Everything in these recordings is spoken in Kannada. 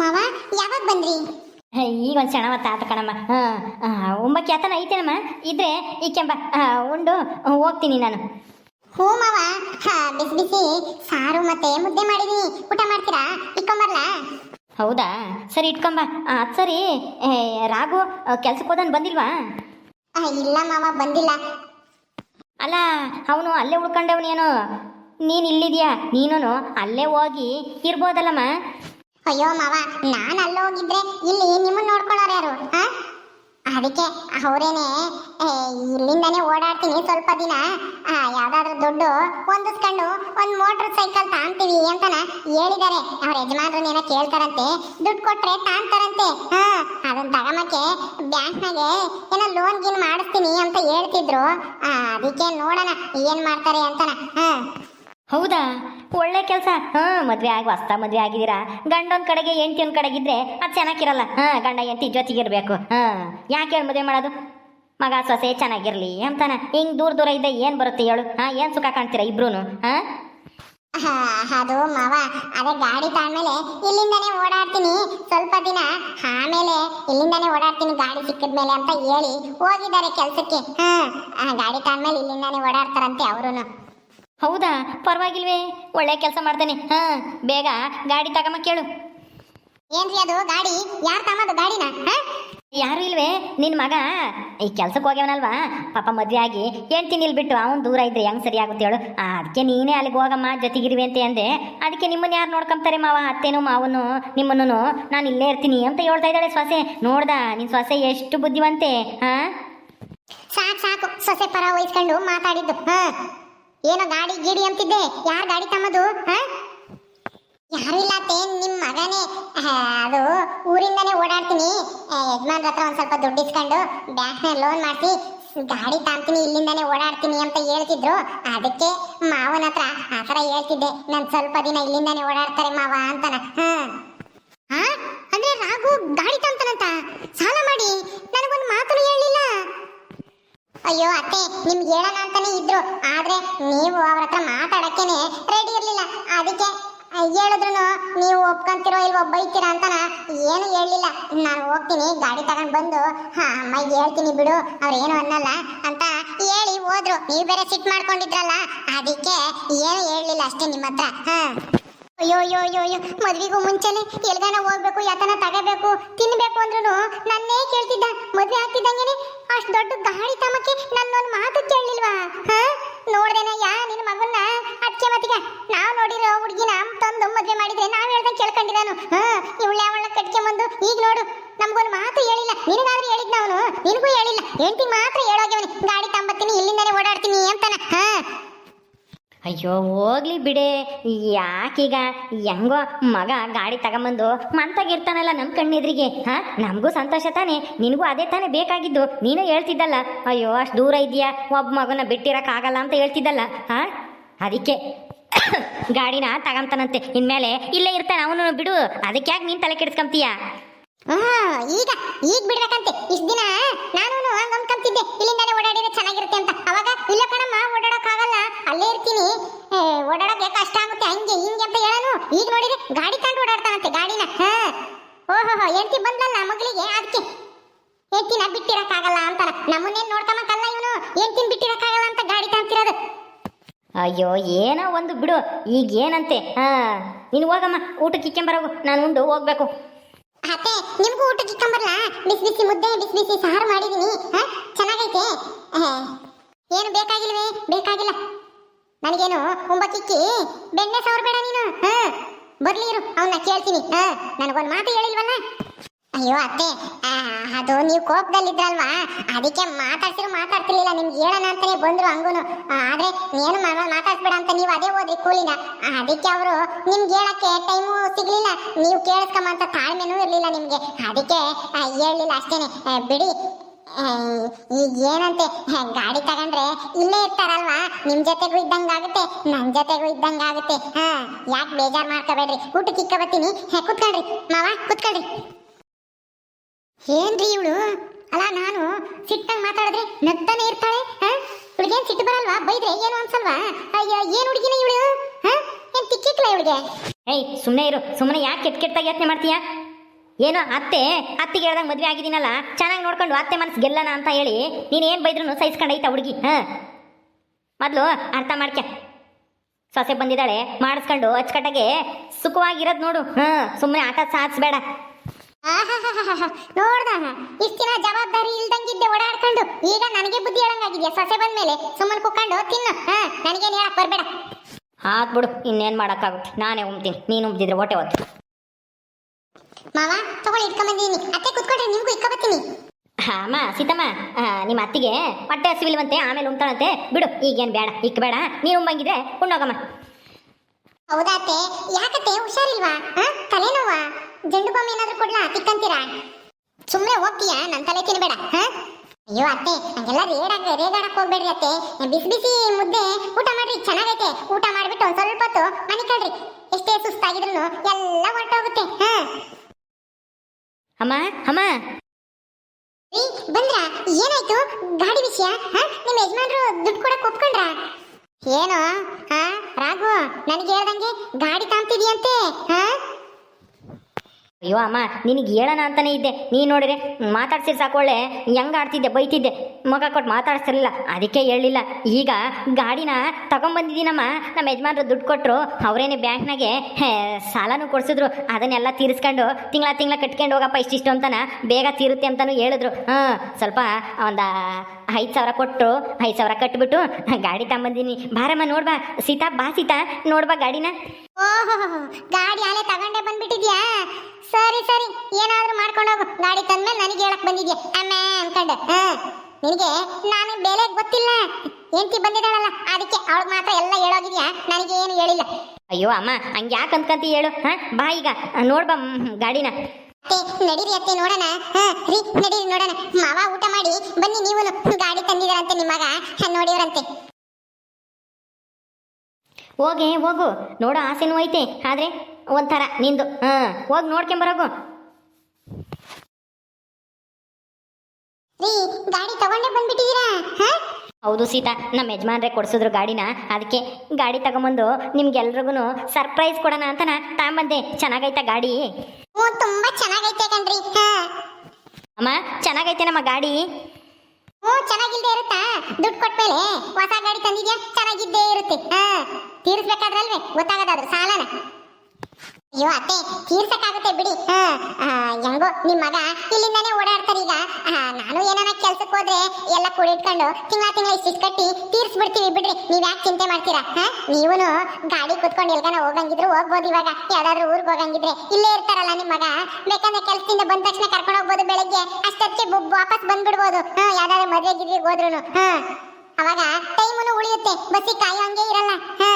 ಮಾವ ಯಾವಾಗ ಬಂದ್ರಿ? ಈಗ ಒಂದು ಕ್ಷಣ ಮತ್ತೆ ಆತ ಕಣಮ್ಮ. ಹಾಂ ಒಂಬಕ್ಕೆ ಆತನ ಐತೇನಮ್ಮ? ಇದ್ರೆ ಈಕೆಂಬ ಉಂಡು ಹೋಗ್ತೀನಿ ನಾನು. ಹ್ಞೂ ಮಾವ. ಬಿಸಿ ಬಿಸಿ ಸಾರು ಮತ್ತೆ ಮುದ್ದೆ ಮಾಡಿದೀನಿ. ಊಟ ಮಾಡ್ತೀರಾ? ಇಕ್ಕೊಂಬರ್ಲಾ ಹೌದಾ? ಸರಿ ಇಟ್ಕೊಂಬ. ಅದು ಸರಿ. ರಾಘು ಕೆಲ್ಸಕ್ಕೆ ಹೋದನ್ ಬಂದಿಲ್ವಾ? ಇಲ್ಲ ಮಾವ ಬಂದಿಲ್ಲ. ಅಲ್ಲ ಅವನು ಅಲ್ಲೇ ಉಳ್ಕೊಂಡವನೇನು? ನೀನು ಇಲ್ಲಿದ್ಯಾ? ನೀನು ಅಲ್ಲೇ ಹೋಗಿ ಇರ್ಬೋದಲ್ಲಮ್ಮ. ಅಯ್ಯೋ ಮಾವ, ನಾನು ಅಲ್ಲೋಗಿದ್ರೆ ಇಲ್ಲಿ ನಿಮ್ಮನ್ನ ನೋಡ್ಕೊಳ್ಳೋರು ಯಾರು ಆ? ಅದಕ್ಕೆ ಅವರೇನೆ ಇಲ್ಲಿಂದಾನೆ ಓಡಾಡ್ತೀನಿ ಸ್ವಲ್ಪ ದಿನ. ಯಾವ್ದಾದ್ರು ದುಡ್ಡು ಹೊಂದಿಸ್ಕೊಂಡು ಒಂದು ಮೋಟ್ರ್ ಸೈಕಲ್ ತಾಂತೀವಿ ಅಂತನ ಹೇಳಿದ್ದಾರೆ ಅವ್ರ ಯಜಮಾನ್ರನ್ನೇನೋ ಕೇಳ್ತಾರಂತೆ, ದುಡ್ಡು ಕೊಟ್ರೆ ತಾಂತಾರಂತೆ ಹಾ? ಅದನ್ನ ತಗೊಂಬಕ್ಕೆ ಬ್ಯಾಂಕ್ನಾಗೆ ಏನೋ ಲೋನ್ ಗೀನ್ ಮಾಡಿಸ್ತೀನಿ ಅಂತ ಹೇಳ್ತಿದ್ರು. ಅದಕ್ಕೆ ನೋಡೋಣ ಏನ್ ಮಾಡ್ತಾರೆ ಅಂತನ, ಹಾ? ಹೌದಾ? ಒಳ್ಳೆ ಕೆಲಸ. ಹಾಂ, ಮದುವೆ ಆಗಿ ಹೊಸ್ತಾ ಮದುವೆ ಆಗಿದ್ದೀರಾ? ಗಂಡೊಂದು ಕಡೆಗೆ ಒಂದ್ ಕಡೆಗಿದ್ರೆ ಅದು ಚೆನ್ನಾಗಿರಲ್ಲ. ಹಾಂ, ಗಂಡ ಎಂಟಿ ಜೊತೆಗಿರ್ಬೇಕು ಹಾಂ, ಯಾಕೆ ಹೇಳಿ ಮದುವೆ ಮಾಡೋದು? ಮಗ ಸೊಸೆ ಚೆನ್ನಾಗಿರ್ಲಿ ಅಂತಾನ. ಹಿಂಗೆ ದೂರ ದೂರ ಇದ್ದ ಏನು ಬರುತ್ತೆ ಹೇಳು? ಹಾಂ, ಏನು ಸುಖ ಕಾಣ್ತೀರಾ ಇಬ್ರು ಹಾಂ? ಅದು ಮಾವ. ಅದೇ ಗಾಡಿ ತಾಂಡ್ಮೇಲೆ ಇಲ್ಲಿಂದಾನೇ ಓಡಾಡ್ತೀನಿ. ಸ್ವಲ್ಪ ದಿನ ಆಮೇಲೆ ಇಲ್ಲಿಂದಾನೇ ಓಡಾಡ್ತೀನಿ ಗಾಡಿ ಸಿಕ್ಕಿದ್ಮೇಲೆ ಅಂತ ಹೇಳಿ ಹೋಗಿದ್ದಾರೆ ಕೆಲ್ಸಕ್ಕೆ. ಹಾ, ಗಾಡಿ ತಾಂಡ್ಮೇಲೆ ಇಲ್ಲಿಂದಾನೇ ಓಡಾಡ್ತಾರಂತೆ ಅವರು ಹೌದಾ? ಪರವಾಗಿಲ್ವೇ. ಒಳ್ಳೆ ಕೆಲಸ ಮಾಡ್ತೇನೆ. ಹಾ ಬೇಗ ಗಾಡಿ ತಗಮ್ಮ ಕೇಳು. ಏನ್ರಿ ಅದು? ಗಾಡಿ? ಯಾರು ತಮ್ಮದು ಗಾಡಿನ? ಯಾರು ಇಲ್ವೇ? ನಿನ್ನ ಮಗ? ಈ ಕೆಲ್ಸಕ್ಕೆ ಹೋಗ್ಯವನಲ್ವಾ? ಪಾಪ ಮದುವೆ ಆಗಿ ಹೇಳ್ತೀನಿ ಇಲ್ಲಿ ಬಿಟ್ಟು ಅವನು ದೂರ ಇದ್ರೆ ಹೆಂಗ್ ಸರಿ ಆಗುತ್ತೆ ಹೇಳು. ಅದಕ್ಕೆ ನೀನೇ ಅಲ್ಲಿಗೆ ಹೋಗಮ್ಮ ಜೊತೆಗಿರುವೆ ಅಂತ ಅಂದೆ. ಅದಕ್ಕೆ ನಿಮ್ಮನ್ನ ಯಾರು ನೋಡ್ಕೊಂತಾರೆ ಮಾವ? ಅತ್ತೇನು ಮಾವನು? ನಿಮ್ಮನ್ನು? ನಾನು ಇಲ್ಲೇ ಇರ್ತೀನಿ ಅಂತ ಹೇಳ್ತಾ ಇದ್ದಾಳೆ ಸೊಸೆ. ನೋಡ್ದ ನಿನ್ನ ಸೊಸೆ ಎಷ್ಟು ಬುದ್ಧಿವಂತೆ ಹಾಂ? ಸಾಕು ಸಾಕು. ಸೊಸೆ ಪರ ವಹಿಸ್ಕೊಂಡು ಮಾತಾಡಿದ್ದು. ಹಾ. ಏನೋ ಗಾಡಿ ಗೀಡಿ ಅಂತಿದ್ದೆ. ಯಾರು ಗಾಡಿ ತಮ್ಮದು? ಯಾರು ಇಲ್ಲ ಅತ್ತೆ, ನಿಮ್ ಮಗನೇ. ಅದು ಊರಿಂದನೇ ಓಡಾಡ್ತೀನಿ. ಯಜಮಾನ್ ಹತ್ರ ಒಂದ್ ಸ್ವಲ್ಪ ದುಡ್ಡು ಇಸ್ಕೊಂಡು ಬ್ಯಾಂಕ್ ಲೋನ್ ಮಾಡಿಸಿ, ಗಾಡಿ ತಾಂತೀನಿ ಇಲ್ಲಿಂದನೇ ಓಡಾಡ್ತೀನಿ ಅಂತ ಹೇಳ್ತಿದ್ರು. ಅದಕ್ಕೆ ಮಾವನ ಹತ್ರ ಆ ಹೇಳ್ತಿದ್ದೆ. ನಾನು ಸ್ವಲ್ಪ ದಿನ ಇಲ್ಲಿಂದನೇ ಓಡಾಡ್ತಾರೆ ಮಾವ ಅಂತನ. ಹಾ. ಅಂದ್ರೆ ರಾಘು ಗಾಡಿ ತಾಂತಾನಂತ ಸಾಲ ಮಾಡಿ. ನನಗೊಂದು ಮಾತು ಹೇಳಿಲ್ಲ ಅಯ್ಯೋ ಅತ್ತೆ, ನಿಮ್ಗೆ ಹೇಳೋಣ ಅಂತಾನೆ ಇದ್ರು. ಆದ್ರೆ ನೀವು ಅವ್ರ ಹತ್ರ ಮಾತಾಡಕ್ಕೇನೆ ರೆಡಿ ಇರ್ಲಿಲ್ಲ. ಅದಕ್ಕೆ ಹೇಳಿದ್ರು ನೀವು ಒಪ್ಕೊಂತಿರೋ ಇಲ್ವೋ ಬೈತೀರಾ ಅಂತಾನ ಏನು ಹೇಳಲಿಲ್ಲ. ನಾನು ಹೋಗ್ತೀನಿ, ಗಾಡಿ ತಗೊಂಡ್ ಬಂದು, ಹಾ ಅಮ್ಮಗೆ ಹೇಳ್ತೀನಿ ಬಿಡು, ಅವ್ರು ಏನು ಅನ್ನಲ್ಲ ಅಂತ ಹೇಳಿ ಹೋದ್ರು. ನೀವು ಬೇರೆ ಸಿಟ್ ಮಾಡ್ಕೊಂಡಿದ್ರಲ್ಲ, ಅದಕ್ಕೆ ಏನು ಹೇಳಲಿಲ್ಲ ಅಷ್ಟೇ ನಿಮ್ಮ ಹತ್ರ, ಹಾ. ಅಯ್ಯೋ ಅಯ್ಯೋ ಅಯ್ಯೋ ಅಯ್ಯೋ, ಮದ್ವಿಗೂ ಮುಂಚೆನೆ ಎಲ್ಗಾನ ಹೋಗ್ಬೇಕು, ಯಾತನ ತಗೋಬೇಕು, ತಿನ್ಬೇಕು ಅಂದ್ರೂ ನನ್ನೇ ಕೇಳ್ತಿದ್ದ. ಮದುವೆ ಆಗ್ತಿದ್ದಂಗೆನೆ ಅಷ್ಟ್ ದೊಡ್ಡ ಗಾಡಿ ತಮಕ್ಕೆ ನನ್ನೊಂದು ಮಾತು ಕೇಳಲಿಲ್ವಾ? ಹಾ? ನೋಡ್ದೇನ ಯಾ ನಿನ್ನ ಮಗನ್ನ? ಅದಕ್ಕೆ ಮತ್ತೀಗ ನಾವು ನೋಡಿರೋ ಹುಡುಗಿನ ತಂದು ಮದುವೆ ಮಾಡಿದ್ರೆ ನಾವ್ ಹೇಳ್ದಂಗೆ ಕೇಳ್ಕೊಂಡಿದ್ದಾನು. ಹಾ? ಇವಳೆ ಅವಳ ಕಟ್ಕೊಂಬಂದು? ಬಂದು ಈಗ ನೋಡು, ನಮ್ಗೊಂದು ಮಾತು ಹೇಳಿಲ್ಲ. ನಿನಗಾದ್ರೂ ಹೇಳಿದ್ನ ಅವನು? ನಿನಗೂ ಹೇಳಿಲ್ಲ. ಹೆಂಡತಿ ಮಾತ್ರ ಹೇಳೋಗ್ಯವನಿ. ಗಾಡಿ ತಂಬತ್ತೀನಿ, ಇಲ್ಲಿಂದಾನೆ ಹಾ ಅಯ್ಯೋ, ಹೋಗ್ಲಿ ಬಿಡೆ. ಯಾಕೀಗ ಹೆಂಗೋ ಮಗ ಗಾಡಿ ತಗೊಂಬಂದು ಮಂತಾಗಿರ್ತಾನಲ್ಲ ನಮ್ಮ ಕಣ್ಣೆದ್ರಿಗೆ, ಹಾ? ನಮಗೂ ಸಂತೋಷ ತಾನೆ, ನಿನಗೂ ಅದೇ ತಾನೇ ಬೇಕಾಗಿದ್ದು. ನೀನು ಹೇಳ್ತಿದ್ದಲ್ಲ, ಅಯ್ಯೋ, ಅಷ್ಟು ದೂರ ಇದೆಯಾ ಒಬ್ಬ ಮಗನ ಬಿಟ್ಟಿರೋಕ್ಕಾಗಲ್ಲ ಅಂತ ಹೇಳ್ತಿದ್ದಲ್ಲ, ಹಾ? ಅದಕ್ಕೆ ಗಾಡಿನ ತಗೊಂತಾನಂತೆ ಇನ್ಮೇಲೆ ಇಲ್ಲೇ ಇರ್ತಾನೆ ಅವನು ಬಿಡು. ಅದಕ್ಕೆ ಯಾಕೆ ನೀನು ತಲೆ ಕೆಡಿಸ್ಕೊಂತೀಯ? ಈಗ ಈಗ ಬಿಡ್ಬೇಕಂತೆ. ಇಷ್ಟ ದಿನ ನಾನು ಹಂಗ ಅನ್ಕೊಂತಿದ್ದೆ. ಇಲ್ಲಿಂದಾನೆ ಓಡಾಡಿದ್ರೆ ಚೆನ್ನಾಗಿರುತ್ತೆ ಅಂತ. ಅವಾಗ, ಇಲ್ಲ ಕಣಮ್ಮ ಓಡಾಡಕ್ಕಾಗಲ್ಲ ಅಲ್ಲೇ ಇರ್ತೀನಿ. ಓಡಾಡಕ್ಕೆ ಕಷ್ಟ ಆಗುತ್ತೆ. ಹಂಗೆ, ಹಿಂಗೆ ಅಂತ ಹೇಳನು. ಈಗ ನೋಡಿದ್ರೆ ಗಾಡಿ ಕಂಡು ಓಡಾಡ್ತಾನಂತೆ, ಗಾಡಿನ. ಹಾ. ಓಹೋ ಹೆಂಡತಿ ಬಂದಲ್ಲ ಮಗಳಿಗೆ? ಅದಕ್ಕೆ. ಎಂಟಿನ ಬಿಟ್ಟಿರಕ್ಕಾಗಲ್ಲ ಅಂತಾನ. ನಮ್ಮನ್ನೇನ್ ನೋಡ್ಕೊಂಬಕ್ಕಲ್ಲ ಇವನು? ಎಂಟಿನ ಬಿಟ್ಟಿರಕ್ಕಾಗಲ್ಲ ಅಂತ ಗಾಡಿ ತಂತಿರೋದು ಅಯ್ಯೋ, ಏನೋ ಒಂದು ಬಿಡು. ಈಗ ಏನಂತೆ ಹಾ. ನೀನು ಹೋಗಮ್ಮ. ಊಟಕ್ಕೆ ಇಕ್ಕೊಂಬರೋಗು. ನಾನು ಉಂಡು, ಹೋಗ್ಬೇಕು. ಅತ್ತೆ ನಿಮಗೂ ಊಟಕ್ಕೆ ಇಕ್ಕೊಂಬರ್ಲಾ? ಬಿಸಿ ಬಿಸಿ ಮುದ್ದೆ, ಬಿಸಿ ಬಿಸಿ ಸಾರು ಮಾಡಿದೀನಿ. ಚೆನ್ನಾಗೈತೆ? ಏನು ಬೇಕಾಗಿಲ್ವೇ? ಬೇಕಾಗಿಲ್ಲ. ನನಗೇನು ಒಂಬಕ್ಕಿಕ್ಕಿ ಬೆಣ್ಣೆ ಸವರ್ ಬೇಡ ನೀನು. ಹಾ? ಬರ್ಲಿ ಇರು ಅವನ್ನ ಕೇಳ್ತೀನಿ. ಹಾ? ನನಗೊಂದು ಮಾತು ಹೇಳಿಲ್ವಲ್ಲ? ಅಯ್ಯೋ ಅತ್ತೆ ಅದು ನೀವು ಕೋಪದಲ್ಲಿದ್ರಲ್ವಾ? ಅದಕ್ಕೆ ಮಾತಾಡ್ಸಿರು ಮಾತಾಡ್ತಿರ್ಲಿಲ್ಲ. ನಿಮ್ಗೆ ಹೇಳೋಣ ಅಂತಾನೆ ಬಂದ್ರು ಹಂಗೂನು. ಆದ್ರೆ ಏನು ಮಾತಾಡ್ಸ್ಬೇಡ ಅಂತ ನೀವು ಅದೇ ಹೋದ್ರಿ ಕೂಲಿನ. ಅದಕ್ಕೆ ಅವರು ನಿಮ್ಗೆ ಹೇಳಕ್ಕೆ ಟೈಮು ಸಿಗ್ಲಿಲ್ಲ. ನೀವು ಕೇಳಿಸ್ಕೊಂಬ ಅಂತ ತಾಳ್ಮೆನೂ ಇರ್ಲಿಲ್ಲ ನಿಮ್ಗೆ. ಅದಕ್ಕೆ ಹೇಳಲಿಲ್ಲ ಅಷ್ಟೇನೆ. ಬಿಡಿ. ಈಗ ಏನಂತೆ? ಗಾಡಿ ತಗೊಂಡ್ರೆ ಇಲ್ಲೇ ಇರ್ತಾರಲ್ವಾ? ನಿಮ್ ಜೊತೆಗೂ ಇದ್ದಂಗಾಗುತ್ತೆ ನನ್ ಜೊತೆಗೂ ಇದ್ದಂಗಾಗುತ್ತೆ ಹಾ, ಯಾಕೆ ಬೇಜಾರ್ ಮಾಡ್ಕೋಬೇಡ್ರಿ. ಊಟಕ್ಕೆ ಇಕ್ಕ ಬರ್ತೀನಿ. ಕುತ್ಕೊಳ್ರಿ. ಮಾವ, ಕುತ್ಕೊಳ್ರಿ. ಏನ್ರಿ ಇವಳು? ಅಲ್ಲ ನಾನು ಸಿಟ್ಟಾಗಿ ಮಾತಾಡಿದ್ರೆ ನಗ್ತಾನೆ ಇರ್ತಾಳೆ ಹಾ? ಇವಳಿಗೇನ್ ಸಿಟ್ಟು ಬರಲ್ವಾ? ಬೈದ್ರೆ ಏನು ಅನ್ಸಲ್ವಾ? ಅಯ್ಯೋ ಏನ್ ಹುಡುಗಿನ ಇವಳು? ಹಾ? ಏನ್ ತಿಕ್ಕಿಕ್ಲ ಇವಳಿಗೆ? ಏಯ್ ಸುಮ್ಮನೆ ಇರು. ಸುಮ್ಮನೆ ಯಾಕೆ ಕೆಟ್ಟ ಕೆಟ್ಟಾಗಿ ಯೋಚನೆ ಮಾಡ್ತೀಯಾ? ಏನೋ ಅತ್ತೆ ಅತ್ತಿಗೆ ಹೇಳ್ದಂಗೆ ಮದುವೆ ಆಗಿದ್ದೀನಲ್ಲ ಚೆನ್ನಾಗಿ ನೋಡ್ಕೊಂಡು ಅತ್ತೆ ಮನಸ್ಸು ಗೆಲ್ಲನ ಅಂತ ಹೇಳಿ ನೀನು ಏನು ಬೈದ್ರು ಸಹಿಸ್ಕೊಂಡೈತ ಹುಡುಗಿ ಹಾಂ? ಮೊದಲು ಅರ್ಥ ಮಾಡ್ಕ್ಯ. ಸೊಸೆ ಬಂದಿದ್ದಾಳೆ ಮಾಡಿಸ್ಕೊಂಡು ಅಚ್ಚುಕಟ್ಟಾಗೆ ಸುಖವಾಗಿರೋದು ನೋಡು ಹಾಂ? ಸುಮ್ಮನೆ ಆಟ ಸಾಧಿಸ್ಬೇಡ. ಆಹಾಹಾಹಾಹಾ. ನೋಡ್ದ ಇಷ್ಟ ದಿನ ಜವಾಬ್ದಾರಿ ಇಲ್ದಂಗಿದ್ದೆ ಓಡಾಡ್ಕೊಂಡು. ಈಗ ನನಗೆ ಬುದ್ಧಿ ಹೇಳಂಗಾಗಿದ್ಯಾ ಸೊಸೆ ಬಂದ್ಮೇಲೆ ಸುಮ್ಮನೆ ಕುಕ್ಕೊಂಡು ತಿನ್ನು. ಹಾ ನನಗೇನು ಹೇಳಕ್ ಬರಬೇಡ. ಆತ್ ಬಿಡು ಇನ್ನೇನು ಮಾಡೋಕ್ಕಾಗುತ್ತೆ ನಾನೇ ಉಮ್ತೀನಿ. ನೀನು ಉಮ್ತಿದ್ರೆ ಹೊಟ್ಟೆ ಹೊತ್ತು ಮಾವ ತಗೊಳ್ಳಿ ಇಟ್ಕೊಂಬಂದಿನಿ. ಅತ್ತೆ ಕುತ್ಕೊಂಡ್ರೆ ನಿಮ್ಗೂ ಇಟ್ಕೊಬತ್ತೀನಿ. ಅಮ್ಮ ಸೀತಮ್ಮ ನಿಮ್ಮ ಅತ್ತಿಗೆ ಹೊಟ್ಟೆ ಹಸಿವಿಲ್ವಂತೆ ಆಮೇಲೆ ಉಮ್ತಾಳಂತೆ. ಬಿಡು ಈಗೇನು ಬೇಡ ಇಕ್ ಬೇಡ ನೀನು ಉಂಬಂಗಿದ್ರೆ ಉಣ್ಣೋಗಮ್ಮ. ಹೌದಾತೆ ಯಾಕತ್ತೆ? ಹುಷಾರಿಲ್ವಾ? ಹಾ ತಲೆನೋವಾ? ಜಂಡು ಬಾಂಬ್ ಏನಾದ್ರೂ ಕೊಡ್ಲಾ? ತಿಕ್ಕಂತೀರಾ? ಸುಮ್ಮನೆ ಹೋಗ್ತೀಯಾ? ನನ್ನ ತಲೆ ತಿನ್ಬೇಡ ಹಾ? ಅಯ್ಯೋ ಅತ್ತೆ ಹಂಗೆಲ್ಲ ರೇಡಾಗ ರೇಗಾಡಕ್ ಹೋಗ್ಬೇಡ್ರಿ ಅತ್ತೆ. ಬಿಸಿ ಬಿಸಿ ಮುದ್ದೆ ಊಟ ಮಾಡ್ರಿ ಚೆನ್ನಾಗೈತೆ. ಊಟ ಮಾಡಿಬಿಟ್ಟು ಒಂದು ಸ್ವಲ್ಪ ಹೊತ್ತು ಮನಿಕಳ್ರಿ ಎಷ್ಟೇ ಸುಸ್ತಾಗಿದ್ರು ಎಲ್ಲ ಹೊರಟೋಗುತ್ತೆ ಹಾ? ಅಮ್ಮ ಅಮ್ಮ. ರೀ ಬಂದ್ರ? ಏನಾಯ್ತು? ಗಾಡಿ ವಿಷಯ ಹಾ? ನಿಮ್ಮ ಯಜಮಾನ್ರು ದುಡ್ಡು ಕೊಡಕ್ ಒಪ್ಕೊಂಡ್ರ? ಏನು ಹಾ? ರಾಘು ನನಗೆ ಹೇಳ್ದಂಗೆ ಗಾಡಿ ತಾಂತಿದ್ಯಂತೆ ಹಾ? ಅಯ್ಯೋ ಅಮ್ಮ, ನಿನಗೆ ಹೇಳೋಣ ಅಂತಾನೆ ಇದ್ದೆ. ನೀನು ನೋಡಿದ್ರೆ ಮಾತಾಡ್ಸಿರ್ ಸಾಕೊಳ್ಳೆ ಹೆಂಗೆ ಆಡ್ತಿದ್ದೆ, ಬೈತಿದ್ದೆ. ಮಗ ಕೊಟ್ಟು ಮಾತಾಡ್ಸಿರಲಿಲ್ಲ ಅದಕ್ಕೆ ಹೇಳಿಲ್ಲ ಈಗ ಗಾಡಿನ ತಗೊಂಬಂದಿದ್ದೀನಮ್ಮ. ನಮ್ಮ ಯಜಮಾನ್ರು ದುಡ್ಡು ಕೊಟ್ಟರು ಅವರೇನೆ ಬ್ಯಾಂಕ್ನಾಗೆ ಸಾಲನೂ ಕೊಡ್ಸಿದ್ರು. ಅದನ್ನೆಲ್ಲ ತೀರಿಸ್ಕೊಂಡು ತಿಂಗಳ ತಿಂಗಳ ಕಟ್ಕೊಂಡು ಹೋಗಪ್ಪ ಇಷ್ಟಿಷ್ಟು ಅಂತಾನ ಬೇಗ ತೀರುತ್ತೆ ಅಂತಲೂ ಹೇಳಿದ್ರು. ಹಾಂ ಸ್ವಲ್ಪ ಒಂದು ಐದು ಸಾವಿರ ಕೊಟ್ಟರು ಐದು ಸಾವಿರ ಕಟ್ಬಿಟ್ಟು ಗಾಡಿ ತಗೊಂಬಂದಿನಿ. ಬಾರಮ್ಮ ನೋಡ್ಬಾ. ಸೀತಾ ಬಾ ಸೀತಾ ನೋಡ್ಬಾ ಗಾಡಿನ. ಓಹೋ ಗಾಡಿ ಅಲ್ಲೇ ತಗೊಂಡೆ ಬಂದ್ಬಿಟ್ಟಿದ್ಯಾ? ಸರಿ ಸರಿ. ಏನಾದ್ರೂ ಮಾಡ್ಕೊಂಡು ಹೋಗು. ಗಾಡಿ ತಂದ್ಮೇಲೆ ನನಗೆ ಹೇಳಕ್ ಬಂದಿದ್ಯಾ? ಅಮ್ಮ ಅನ್ಕೊಂಡೆ. ಹಾ. ನಿನಗೆ ನಾನು ಬೆಲೆ ಗೊತ್ತಿಲ್ಲ. ಹೆಂಡತಿ ಬಂದಿದ್ದಾಳಲ್ಲ ಅದಕ್ಕೆ ಅವಳಿಗೆ ಮಾತ್ರ ಎಲ್ಲ ಹೇಳೋಗಿದ್ಯಾ? ನನಗೆ ಏನು ಹೇಳಿಲ್ಲ. ಅಯ್ಯೋ ಅಮ್ಮ ಹಂಗೆ ಯಾಕೆ ಅಂದ್ಕಂತ ಹೇಳು. ಹಾ ಬಾ ಈಗ. ನೋಡ್ಬಾ ಗಾಡಿನ. ಅತ್ತೆ ನಡೀರಿ ಅತ್ತೆ ನೋಡೋಣ. ಹಾ ರೀ ನಡೀರಿ ನೋಡೋಣ. ಮಾವ ಊಟ ಮಾಡಿ ಬನ್ನಿ ನೀವು ಗಾಡಿ ತಂದಿದಾರಂತೆ ನಿಮ್ಮಗ ನೋಡಿವ್ರಂತೆ ಹೋಗಿ ಹೋಗು. ನೋಡೋ ಆಸೆನೂ ಐತೆ. ಆದರೆ ಒಂಥರ ನಿಂದು. ಹಾಂ ಹೋಗಿ ನೋಡ್ಕೊಂಬರೋಗು ರೀ ಗಾಡಿ ತಗೊಂಡೇ ಬಂದ್ಬಿಟ್ಟಿದ್ದೀರಾ? ಹಾ? ಹೌದು ಸೀತಾ ನಮ್ಮ ಯಜಮಾನ್ರೆ ಕೊಡ್ಸಿದ್ರು ಗಾಡಿನ. ಅದಕ್ಕೆ ಗಾಡಿ ತಗೊಂಬಂದು ನಿಮ್ಗೆಲ್ರಿಗೂ ಸರ್ಪ್ರೈಸ್ ಕೊಡೋಣ ಅಂತ ನಾ ತಗೊಂಬಂದೆ. ಚೆನ್ನಾಗೈತಾ ಗಾಡಿ? ಹ್ಞೂ ತುಂಬಾ ಚೆನ್ನಾಗೈತೆ ಕಣ್ರಿ. ಹಾ. ಅಮ್ಮ ಚೆನ್ನಾಗೈತೆ ನಮ್ಮ ಗಾಡಿ? ಹ್ಞೂ ಚೆನ್ನಾಗಿಲ್ದೇ ಇರುತ್ತಾ? ದುಡ್ಡು ಕೊಟ್ಮೇಲೆ ಹೊಸ ಗಾಡಿ ತಂದಿದ್ಯಾ? ಚೆನ್ನಾಗಿದ್ದೇ ಇರುತ್ತೆ. ಹಾ. ತೀರಿಸ್ಬೇಕಾದ್ರಲ್ವೇ? ಗೊತ್ತಾಗದಾದ್ರು ಸಾಲನ. ಅಯ್ಯೋ ಅತ್ತೆ ತೀರ್ಸಕ್ಕಾಗುತ್ತೆ ಬಿಡಿ. ಹಾ. ನಿಮ್ ಮಗ ಇಲ್ಲಿಂದಾನೇ ಓಡಾಡ್ತಾರೆ ಈಗ. ನಾನು ಏನಾನ ಕೆಲ್ಸಕ್ಕೆ ಹೋದ್ರೆ ಎಲ್ಲ ಕೂಡಿಟ್ಕೊಂಡು ತಿಂಗಳ ತಿಂಗಳ ಇಷ್ಟಿಷ್ಟು ಕಟ್ಟಿ ತೀರ್ಸ್ಬಿಡ್ತೀವಿ ಬಿಡ್ರಿ. ನೀವ್ ಯಾಕೆ ಚಿಂತೆ ಮಾಡ್ತೀರಾ? ಹಾ? ನೀವುನು ಗಾಡಿ ಕುತ್ಕೊಂಡು ಎಲ್ಗಾನ ಹೋಗಂಗಿದ್ರು ಹೋಗ್ಬೋದು ಇವಾಗ. ಯಾವ್ದಾದ್ರು ಊರ್ಗ್ ಹೋಗಂಗಿದ್ರೆ ಇಲ್ಲೇ ಇರ್ತಾರಲ್ಲ ನಿಮ್ ಮಗ. ಬೇಕಂದ್ರೆ ಕೆಲ್ಸದಿಂದ ಬಂದ ತಕ್ಷಣ ಕರ್ಕೊಂಡು ಹೋಗ್ಬೋದು ಬೆಳಗ್ಗೆ. ಅಷ್ಟೊತ್ತಿಗೆ ವಾಪಸ್ ಬಂದ್ಬಿಡ್ಬೋದು. ಹಾ, ಯಾವ್ದಾದ್ರು ಮದ್ವೆ ಗಿದ್ರಿಗೆ ಹೋದ್ರು ಹಾ. ಅವಾಗ ಟೈಮುನು ಉಳಿಯುತ್ತೆ. ಬಸ್ಸಿಗೆ ಕಾಯೋ ಹಂಗೆ ಇರಲ್ಲ. ಹಾ.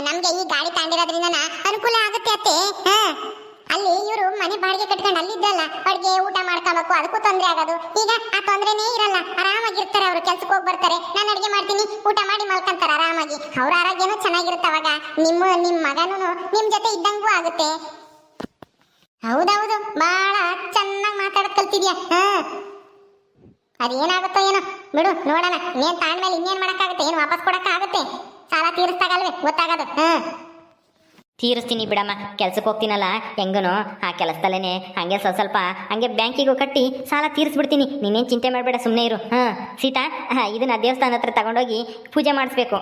ನಮ್ಗೆ ಈ ಗಾಡಿ ತಾಂಡಿರೋದ್ರಿಂದ ಅನುಕೂಲ ಆಗುತ್ತೆ ಅತ್ತೆ. ಹಾ. ಅಲ್ಲಿ ಇವರು ಮನೆ ಬಾಡಿಗೆ ಕಟ್ಕೊಂಡು ಅಲ್ಲಿದ್ದಲ್ಲ ಅಡ್ಗೆ ಊಟ ಮಾಡ್ಕೋಬೇಕು, ಅದಕ್ಕೂ ತೊಂದರೆ ಆಗೋದು. ಈಗ ಆ ತೊಂದರೆನೇ ಇರಲ್ಲ, ಆರಾಮಾಗಿರ್ತಾರೆ ಅವರು, ಕೆಲ್ಸಕ್ಕೆ ಹೋಗಿ ಬರ್ತಾರೆ. ನಾನು ಅಡುಗೆ ಮಾಡ್ತೀನಿ, ಊಟ ಮಾಡಿ ಮಲ್ಕೊಂತಾರೆ ಆರಾಮಾಗಿ. ಅವ್ರ ಆರೋಗ್ಯನೂ ಚೆನ್ನಾಗಿರುತ್ತೆ ಅವಾಗ. ನಿಮ್ಮ ನಿಮ್ಮ ಮಗನೂ ನಿಮ್ಮ ಜೊತೆ ಇದ್ದಂಗೂ ಆಗುತ್ತೆ. ಹೌದೌದು ಬಹಳ ಚೆನ್ನಾಗಿ ಮಾತಾಡೋದು ಕಲ್ತಿದ್ಯಾ? ಹಾ. ಅದೇನಾಗುತ್ತೋ ಏನೋ. ಬಿಡು, ನೋಡೋಣ. ಇನ್ನೇನು ತಾಂಡ್ಮೇಲೆ ಇನ್ನೇನ್ ಮಾಡೋಕ್ಕಾಗುತ್ತೆ? ಏನು ವಾಪಸ್ ಕೊಡೋಕ್ಕಾಗುತ್ತೆ? ಸಾಲ ತೀರಿಸ್ತಾಗಲ್ವೇ ಗೊತ್ತಾಗೋದು. ಹ್ಮ್ ತೀರಿಸ್ತೀನಿ ಬಿಡಮ್ಮ. ಕೆಲ್ಸಕ್ಕೆ ಹೋಗ್ತೀನಲ್ಲ ಹೆಂಗನು? ಆ ಕೆಲಸದಲ್ಲೇ ಹಂಗೆ ಸ್ವಲ್ಪ ಸ್ವಲ್ಪ ಹಂಗೆ ಬ್ಯಾಂಕಿಗೂ ಕಟ್ಟಿ ಸಾಲ ತೀರಿಸ್ಬಿಡ್ತೀನಿ. ನೀನೇನು ಚಿಂತೆ ಮಾಡಬೇಡ ಸುಮ್ಮನೆ ಇರು. ಹಾಂ ಸೀತಾ ಹಾಂ ಇದನ್ನ ದೇವಸ್ಥಾನ ಹತ್ರ ತಗೊಂಡೋಗಿ ಪೂಜೆ ಮಾಡಿಸ್ಬೇಕು.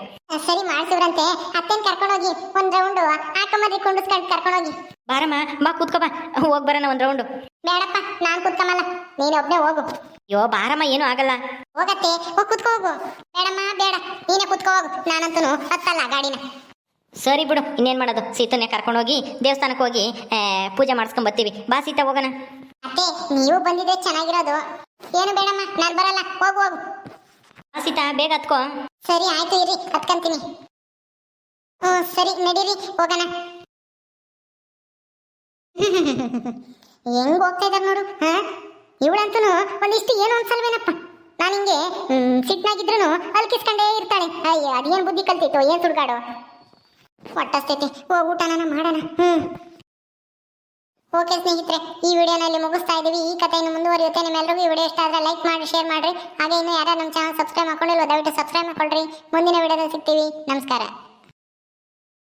ಸರಿ ಮಾಡಿಸಿದ್ರಂತೆ ಅತ್ತೆನ್ ಕರ್ಕೊಂಡೋಗಿ ಒಂದು ರೌಂಡ್ ಆಕಮದಿ ಕುಂಡಿಸ್ಕೊಂಡು ಕರ್ಕೊಂಡೋಗಿ. ಬಾರಮ್ಮ ಬಾ ಕೂತ್ಕೋ ಬಾ. ಹೋಗಿ ಬರೋಣ ಒಂದು ರೌಂಡು. ಬೇಡಪ್ಪ ನಾನು ಕೂತ್ಕೊಂಬಲ್ಲ ನೀನು ಒಬ್ಬನೇ ಹೋಗು. ಅಯ್ಯೋ ಬಾರಮ್ಮ ಏನೂ ಆಗಲ್ಲ. ಹೋಗತ್ತೆ. ಹೋಗಿ ಕೂತ್ಕೋ ಹೋಗು. ಬೇಡಮ್ಮ ಬೇಡ. ನೀನೇ ಕುತ್ಕೋ ಹೋಗು. ನಾನಂತೂ ಹತ್ತಲ್ಲ ಗಾಡಿನ. ಸರಿ ಬಿಡು ಇನ್ನೇನು ಮಾಡೋದು? ಸೀತನ್ನೇ ಕರ್ಕೊಂಡೋಗಿ ದೇವಸ್ಥಾನಕ್ಕೆ ಹೋಗಿ ಪೂಜೆ ಮಾಡಿಸ್ಕೊಂಡ್ ಬರ್ತೀವಿ ಬಾ ಸೀತಾ ಹೋಗೋಣ. ಅತ್ತೆ ನೀವು ಬಂದಿದ್ರೆ ಚೆನ್ನಾಗಿರೋದು. ಏನು ಬೇಡಮ್ಮ ನಾನು ಬರಲ್ಲ. ಹೋಗು ಹೋಗು. ಬಾ ಸೀತಾ ಬೇಗ ಹತ್ಕೋ. ಸರಿ ಆಯ್ತು ಇರಿ ಹತ್ಕಂತೀನಿ. ಹ್ಞೂ ಸರಿ ನಡೀರಿ ಹೋಗೋಣ. ಹೆಂಗ್ ಹೋಗ್ತಾ ಇದಾರೆ ನೋಡು ಹಾ? ಇವಳಂತೂ ಒಂದಿಷ್ಟು ಏನು ಅನ್ಸಲ್ವೇನಪ್ಪ ನಾನು ಹಿಂಗೆ ಸಿಟ್ನಾಗಿದ್ರು ಅಲ್ಕಿಸ್ಕೊಂಡೇ ಇರ್ತಾಳೆ. ಅಯ್ಯ ಅದೇನ್ ಬುದ್ಧಿ ಕಲ್ತಿತ್ತು ಏನು ಸುಡ್ಗಾಡು? ಹೊಟ್ಟಸ್ತೈತಿ. ಹೋಗಿ ಊಟನ ಮಾಡೋಣ. ಹ್ಮ್. ಓಕೆ ಸ್ನೇಹಿತರೆ, ಈ ವಿಡಿಯೋನಲ್ಲಿ ಮುಗಿಸ್ತಾ ಇದ್ದೀವಿ ಈ ಕಥೆಯನ್ನು ಮುಂದುವರಿಯುತ್ತೆ. ನಿಮ್ಮೆಲ್ಲರಿಗೂ ಈ ವಿಡಿಯೋ ಇಷ್ಟ ಆದರೆ ಲೈಕ್ ಮಾಡಿ, ಶೇರ್ ಮಾಡಿರಿ. ಹಾಗೆ ಇನ್ನು ಯಾರು ನಮ್ಮ ಚಾನಲ್ ಸಬ್ಸ್ಕ್ರೈಬ್ ಮಾಡ್ಕೊಂಡಿಲ್ಲ ದಯವಿಟ್ಟು ಸಬ್ಸ್ಕ್ರೈಬ್ ಮಾಡ್ಕೊಳ್ರಿ. ಮುಂದಿನ ವಿಡಿಯೋದಲ್ಲಿ ಸಿಗ್ತೀವಿ. ನಮಸ್ಕಾರ.